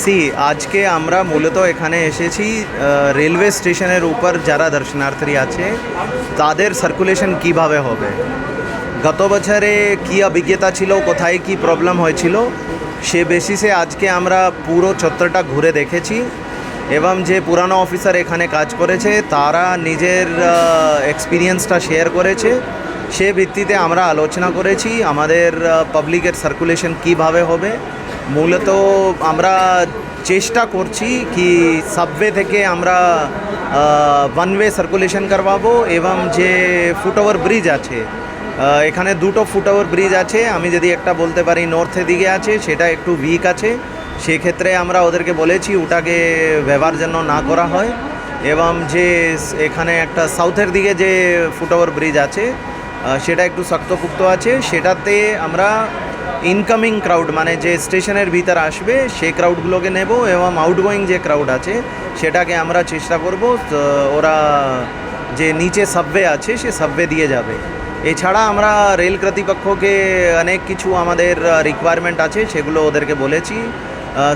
C, আজকে আমরা মূলত এখানে এসেছি রেলওয়ে স্টেশনের উপর যারা দর্শনার্থী আছে, তাদের সার্কুলেশন কীভাবে হবে? গত বছরে কি অভিজ্ঞতা ছিল, কোথায় কি প্রবলেম হয়েছিল, সে বেসিসে আজকে আমরা পুরো চত্বরটা ঘুরে দেখেছি। এবং যে পুরানো অফিসার এখানে কাজ করেছে, তারা নিজের এক্সপিরিয়েন্সটা শেয়ার করেছে। সে ভিত্তিতে আমরা আলোচনা করেছি, আমাদের পাবলিকের সার্কুলেশন কীভাবে হবে মূলত আমরা চেষ্টা করছি কি সাবওয়ে থেকে আমরা ওয়ান ওয়ে সার্কুলেশন করবাবো এবং যে ফুটওভার ব্রিজ আছে এখানে দুটো ফুটওভার ব্রিজ আছে। আমি যদি একটা বলতে পারি নর্থের দিকে আছে, সেটা একটু উইক আছে। সেক্ষেত্রে আমরা ওদেরকে বলেছি ওটাকে ব্যবহার যেন না করা হয় এবং যে এখানে একটা সাউথের দিকে যে ফুটওভার ব্রিজ আছে সেটা একটু শক্তপুক্ত আছে। সেটাতে আমরা ইনকামিং ক্রাউড মানে যে স্টেশনের ভিতর আসবে, সেই ক্রাউডগুলোকে নেব এবং আউটগোয়িং যে ক্রাউড আছে, সেটাকে আমরা চেষ্টা করব ওরা যে নিচে সাবওয়ে আছে, সে সাবওয়ে দিয়ে যাবে। এছাড়া আমরা রেল কর্তৃপক্ষকে অনেক কিছু আমাদের রিকোয়ারমেন্ট আছে, সেগুলো ওদেরকে বলেছি।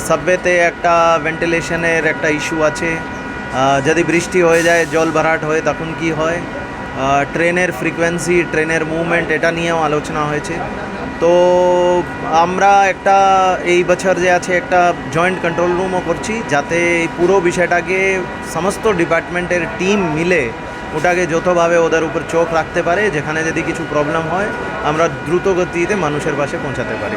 সাবওয়েতে একটা ভেন্টিলেশনের একটা ইস্যু আছে। যদি বৃষ্টি হয়ে যায়, জল ভরাট হয়, তখন কি হয়? ট্রেনের ফ্রিকোয়েন্সি ট্রেনের মুভমেন্ট এটা নিয়েও আলোচনা হয়েছে। তো আমরা একটা, এই বছর যে আছে একটা জয়েন্ট কন্ট্রোল রুমও করছি, যাতে এই পুরো বিষয়টাকে সমস্ত ডিপার্টমেন্টের টিম মিলে ওটাকে যতভাবে ওদের উপর চোখ রাখতে পারে, যেখানে যদি কিছু প্রবলেম হয়, আমরা দ্রুত গতিতে মানুষের পাশে পৌঁছাতে পারি।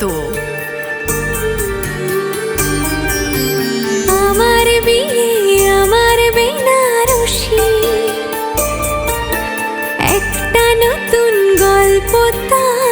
তো আমার বিয়ে আমার বেনারসি। একটা নতুন গল্প তারও